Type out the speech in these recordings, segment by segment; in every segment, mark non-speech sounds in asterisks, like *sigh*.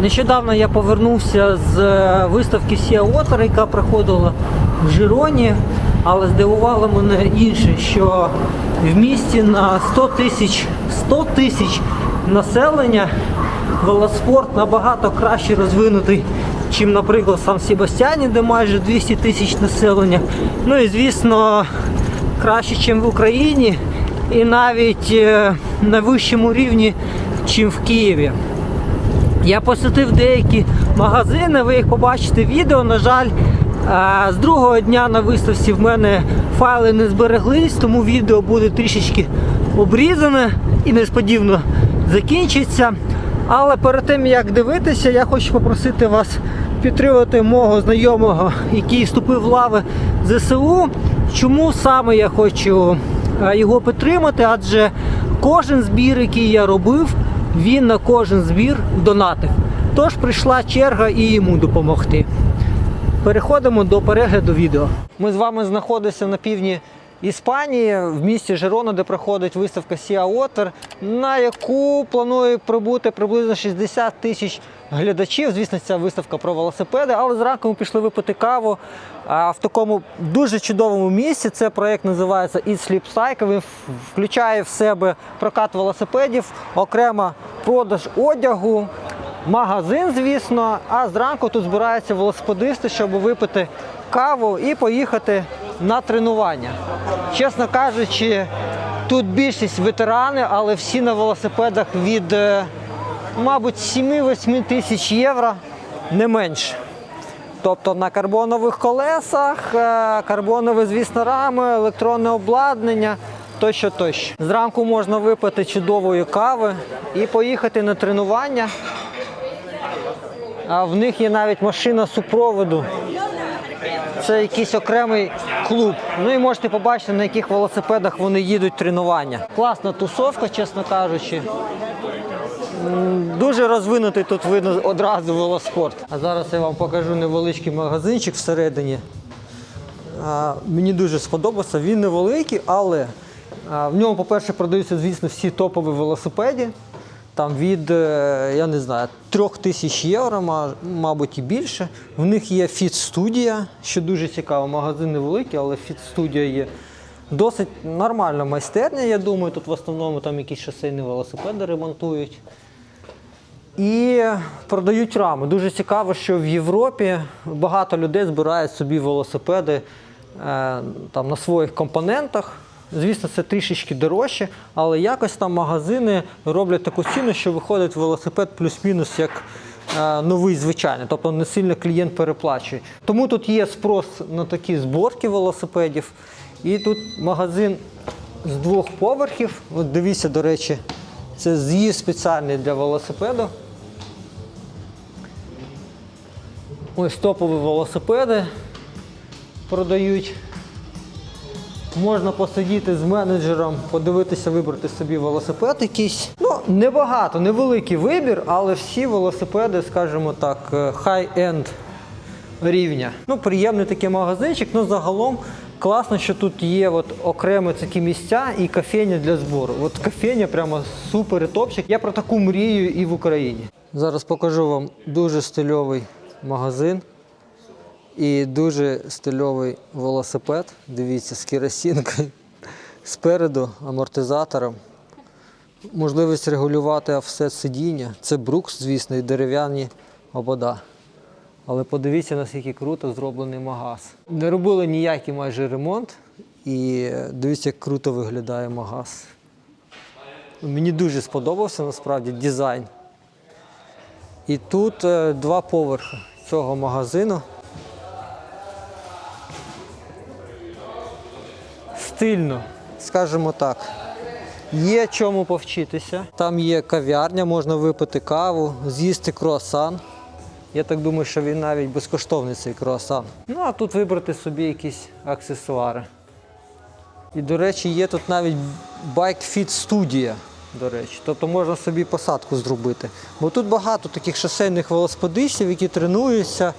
Нещодавно я повернувся з е, виставки Water, яка проходила в Жироні, але здивувало мене інше, що в місті на 100 тисяч 100 тисяч населення велоспорт набагато краще розвинутий, чим, наприклад, Сан Себастьяні, де майже 200 тисяч населення. Ну і звісно, краще, ніж в Україні, і навіть е, на вищому рівні, чим в Києві. Я посетив деякі магазини, ви їх побачите в відео. На жаль, з другого дня на виставці в мене файли не збереглись, тому відео буде трішечки обрізане і несподівано закінчиться. Але перед тим як дивитися, я хочу попросити вас підтримати мого знайомого, який вступив в лави ЗСУ. Чому саме я хочу його підтримати? Адже кожен збір, який я робив, він на кожен збір донатив. Тож прийшла черга і йому допомогти. Переходимо до перегляду відео. Ми з вами знаходимося на півдні Іспанії, в місті Жерона, де проходить виставка Sea Water, на яку планує прибути приблизно 60 тисяч глядачів. Звісно, ця виставка про велосипеди, але зранку ми пішли випити каву а, в такому дуже чудовому місці. Це проєкт називається Eat Sleep Cycle. Він включає в себе прокат велосипедів, окремо продаж одягу, магазин, звісно. А зранку тут збираються велосипедисти, щоб випити каву і поїхати на тренування. Чесно кажучи, тут більшість ветерани, але всі на велосипедах від, е, мабуть, 7-8 тисяч євро, не менше. Тобто на карбонових колесах, е, карбонові, звісно, рами, електронне обладнання тощо тощо. Зранку можна випити чудової кави і поїхати на тренування. А в них є навіть машина супроводу. Це якийсь окремий клуб. Ну і можете побачити, на яких велосипедах вони їдуть тренування. Класна тусовка, чесно кажучи. Дуже розвинутий тут видно одразу велоспорт. А зараз я вам покажу невеличкий магазинчик всередині. Мені дуже сподобався. Він невеликий, але в ньому, по-перше, продаються, звісно, всі топові велосипеді. Там від, е, я не знаю, трьох тисяч євро, мабуть, і більше. В них є фіт-студія, що дуже цікаво. Магазин невеликий, але фіт-студія є. Досить нормальна майстерня, я думаю. Тут в основному там якісь шосейні велосипеди ремонтують. І продають рами. Дуже цікаво, що в Європі багато людей збирають собі велосипеди е, там, на своїх компонентах. Звісно, це трішечки дорожче, але якось там магазини роблять таку ціну, що виходить велосипед плюс-мінус як е, новий звичайний, тобто не сильно клієнт переплачує. Тому тут є спрос на такі зборки велосипедів. І тут магазин з двох поверхів. От дивіться, до речі, це з'їзд спеціальний для велосипеду. Ось топові велосипеди продають. Можна посидіти з менеджером, подивитися, вибрати собі велосипед якийсь. Ну, небагато, невеликий вибір, але всі велосипеди, скажімо так, high-end рівня. Ну, приємний такий магазинчик, ну загалом класно, що тут є от окремі такі місця і кофейня для збору. От кофейня прямо супер топчик. Я про таку мрію і в Україні. Зараз покажу вам дуже стильовий магазин. І дуже стильовий велосипед. Дивіться, з керосинкою. Спереду амортизатором. Можливість регулювати офсет сидіння. Це брукс, звісно, і дерев'яні обода. Але подивіться, наскільки круто зроблений магаз. Не робили ніякий майже ремонт. І дивіться, як круто виглядає магаз. Мені дуже сподобався насправді дизайн. І тут е, два поверхи цього магазину. Стильно, скажімо так. Є чому повчитися. Там є кав'ярня, можна випити каву, з'їсти круасан. Я так думаю, що він навіть безкоштовний цей круасан. Ну а тут вибрати собі якісь аксесуари. І, до речі, є тут навіть Fit студія. До речі, тобто можна собі посадку зробити. Бо тут багато таких шосейних велосипедистів, які тренуються.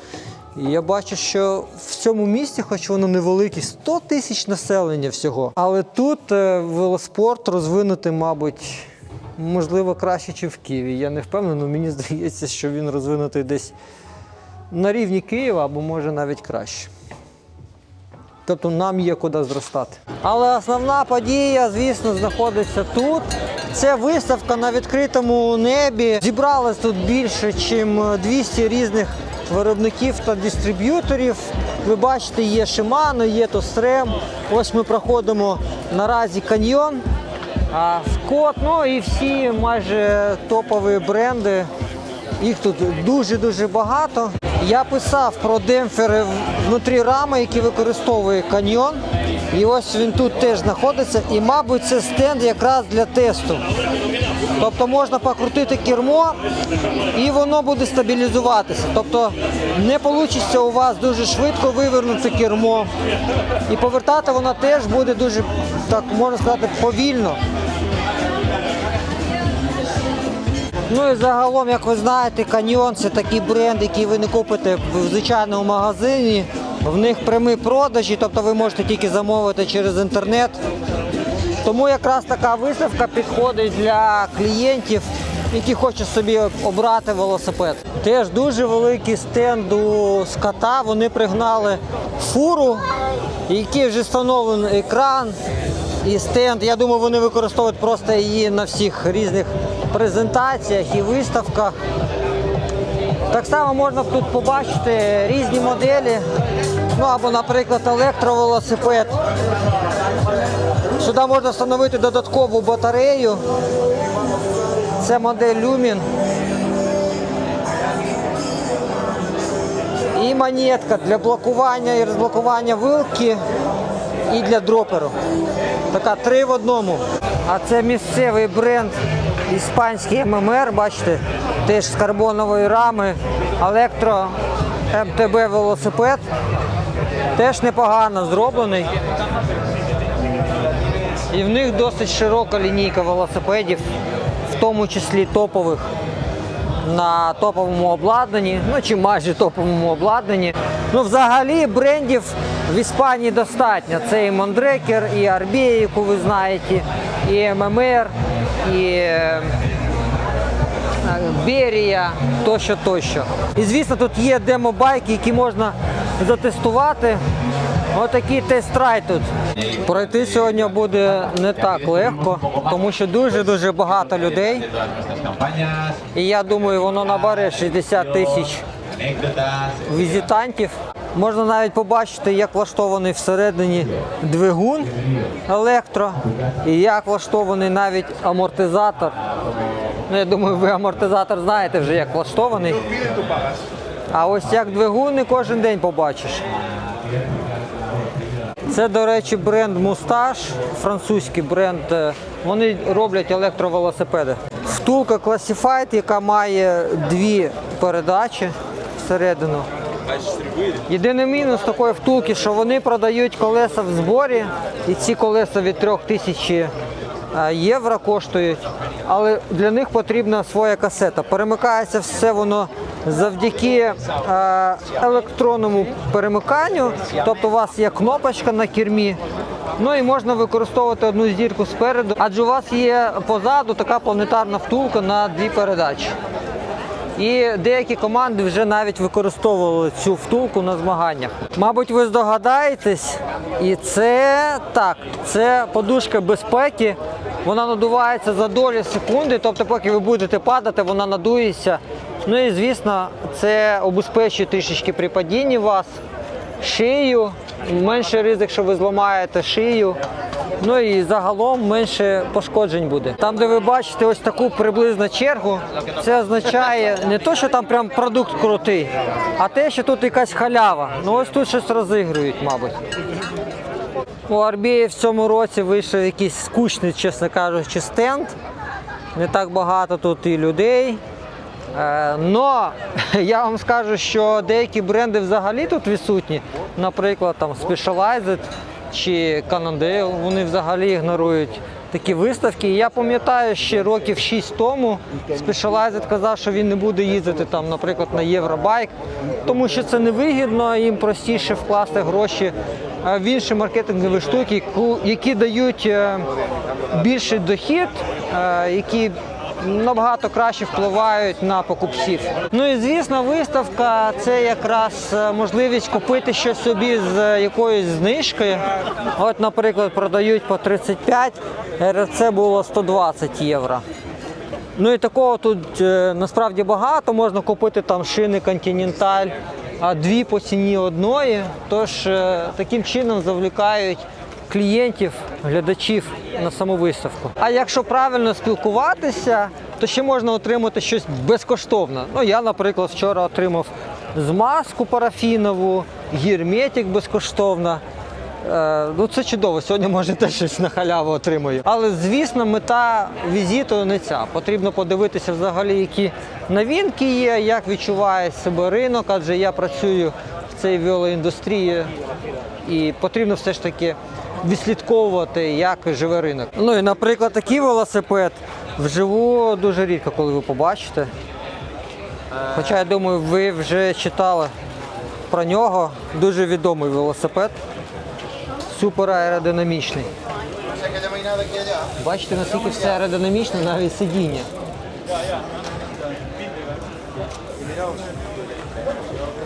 І я бачу, що в цьому місті, хоч воно невелике, 100 тисяч населення всього. Але тут е, велоспорт розвинути, мабуть, можливо, краще, ніж в Києві. Я не впевнений, але мені здається, що він розвинутий десь на рівні Києва або може навіть краще. Тобто нам є куди зростати. Але основна подія, звісно, знаходиться тут. Це виставка на відкритому небі. Зібралось тут більше, ніж 200 різних виробників та дистриб'юторів. Ви бачите, є Shimano, є Tosrem. Ось ми проходимо наразі каньйон. Скот, ну і всі майже топові бренди. Їх тут дуже-дуже багато. Я писав про демпфери внутрі рами, які використовує каньйон. І ось він тут теж знаходиться. І, мабуть, це стенд якраз для тесту. Тобто можна покрутити кермо і воно буде стабілізуватися. Тобто не вийде у вас дуже швидко вивернути кермо. І повертати воно теж буде дуже, так можна сказати, повільно. Ну і загалом, як ви знаєте, каньйон це такий бренд, який ви не купите в звичайному магазині. В них прямі продажі, тобто ви можете тільки замовити через інтернет. Тому якраз така виставка підходить для клієнтів, які хочуть собі обрати велосипед. Теж дуже великий стенд у скота. Вони пригнали фуру, який вже встановлений екран і стенд. Я думаю, вони використовують просто її на всіх різних презентаціях і виставках. Так само можна тут побачити різні моделі. Ну або, наприклад, електровелосипед. Сюди можна встановити додаткову батарею. Це модель Lumin. І монетка для блокування і розблокування вилки і для дроперу. Така три в одному. А це місцевий бренд іспанський ММР, бачите, теж з карбонової рами, електро МТБ велосипед. Теж непогано зроблений. І в них досить широка лінійка велосипедів, в тому числі топових на топовому обладнанні, ну чи майже топовому обладнанні. Ну, взагалі брендів в Іспанії достатньо. Це і Мондрекер, і Арбія, яку ви знаєте, і ММР, і Берія, тощо, тощо. І звісно, тут є демобайки, які можна затестувати. Отакий тест-райд тут. Пройти сьогодні буде не так легко, тому що дуже-дуже багато людей. І я думаю, воно набере 60 тисяч візитантів. Можна навіть побачити, як влаштований всередині двигун електро, і як влаштований навіть амортизатор. Ну, я думаю, ви амортизатор знаєте вже, як влаштований. А ось як двигун не кожен день побачиш. Це, до речі, бренд Мусташ, французький бренд. Е, Вони роблять електровелосипеди. Втулка Classified, яка має дві передачі всередину. Єдиний мінус такої втулки, що вони продають колеса в зборі, і ці колеса від 3000 е, євро коштують, але для них потрібна своя касета. Перемикається все воно завдяки е, електронному перемиканню, тобто у вас є кнопочка на кермі. Ну і можна використовувати одну зірку спереду, адже у вас є позаду така планетарна втулка на дві передачі. І деякі команди вже навіть використовували цю втулку на змаганнях. Мабуть, ви здогадаєтесь, і це так, це подушка безпеки. Вона надувається за долі секунди, тобто, поки ви будете падати, вона надується. Ну і звісно, це обезпечує трішечки при падінні вас, шию, менше ризик, що ви зламаєте шию. Ну і загалом менше пошкоджень буде. Там, де ви бачите ось таку приблизну чергу, це означає не то, що там прям продукт крутий, а те, що тут якась халява. Ну ось тут щось розігрують, мабуть. У Арбії в цьому році вийшов якийсь скучний, чесно кажучи, стенд. Не так багато тут і людей. Е, Но *laughs* я вам скажу, що деякі бренди взагалі тут відсутні. Наприклад, там Specialized чи Cannondale, вони взагалі ігнорують такі виставки. І я пам'ятаю, ще років 6 тому Specialized казав, що він не буде їздити там, наприклад, на Євробайк, тому що це невигідно, їм простіше вкласти гроші е, в інші маркетингові штуки, які дають е, більший дохід е, які набагато краще впливають на покупців. Ну і звісно, виставка це якраз е, можливість купити щось собі з якоюсь знижкою. От, наприклад, продають по 35, РФЦ було 120 євро. Ну і такого тут е, насправді багато. Можна купити там шини Continental, а дві по ціні одної. Тож е, таким чином завлікають клієнтів, глядачів на саму виставку. А якщо правильно спілкуватися, то ще можна отримати щось безкоштовно. Ну я, наприклад, вчора отримав змазку парафінову, гірметик безкоштовно. Е, Ну це чудово. Сьогодні може теж щось на халяву отримаю. Але звісно, мета візиту не ця. Потрібно подивитися взагалі, які новинки є, як відчуває себе ринок, адже я працюю в цій велоіндустрії і потрібно все ж таки відслідковувати, як живе ринок. Ну і, наприклад, такий велосипед вживу дуже рідко, коли ви побачите. Хоча я думаю, ви вже читали про нього. Дуже відомий велосипед супер аеродинамічний. Бачите, наскільки все аеродинамічне, навіть сидіння.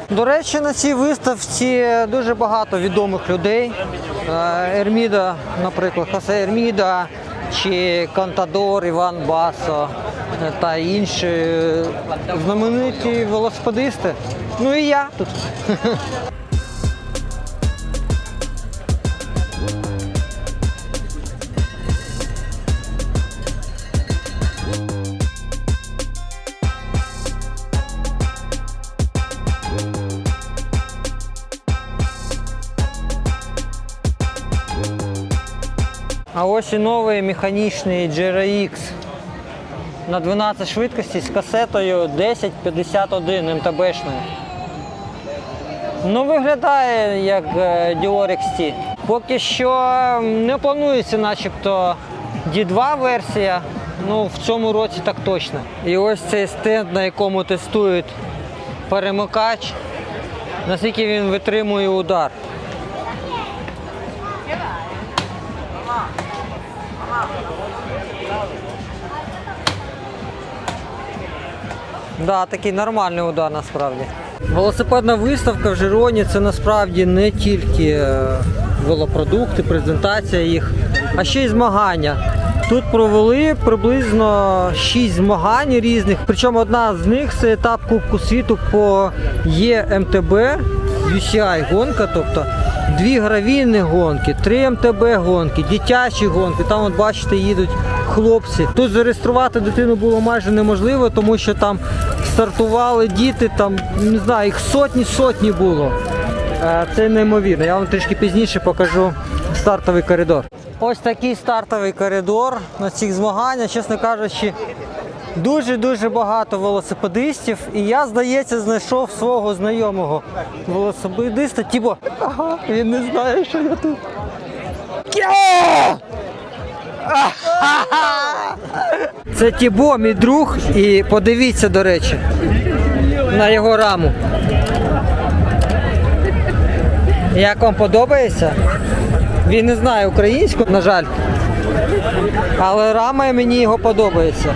До речі, на цій виставці дуже багато відомих людей. Е, Ерміда, наприклад, Хосе Ерміда чи Кантадор Іван Басо та інші е, знамениті велосипедисти. Ну і я тут. *laughs* А ось і новий механічний GRX на 12 швидкостей з касетою 1051 МТБшною. Ну, виглядає як е, Dior XT. Поки що не планується начебто D2 версія. Ну, в цьому році так точно. І ось цей стенд, на якому тестують перемикач, наскільки він витримує удар. Да, такий нормальний удар насправді. Велосипедна виставка в Жироні це насправді не тільки е, велопродукти, презентація їх, а ще й змагання. Тут провели приблизно 6 змагань різних. Причому одна з них це етап Кубку світу по ЄМТБ, UCI гонка, тобто дві гравійні гонки, три МТБ гонки, дитячі гонки. Там, от бачите, їдуть хлопці. Тут зареєструвати дитину було майже неможливо, тому що там стартували діти, там не знаю, їх сотні сотні було. Е, Це неймовірно. Я вам трішки пізніше покажу стартовий коридор. Ось такий стартовий коридор на цих змаганнях, чесно кажучи. Дуже-дуже багато велосипедистів, і я, здається, знайшов свого знайомого велосипедиста. Тібо, ага, він не знає, що я тут. *laughs* Це Тібо, мій друг, і подивіться, до речі, на його раму. Як вам подобається? Він не знає українську, на жаль. Але рама мені його подобається.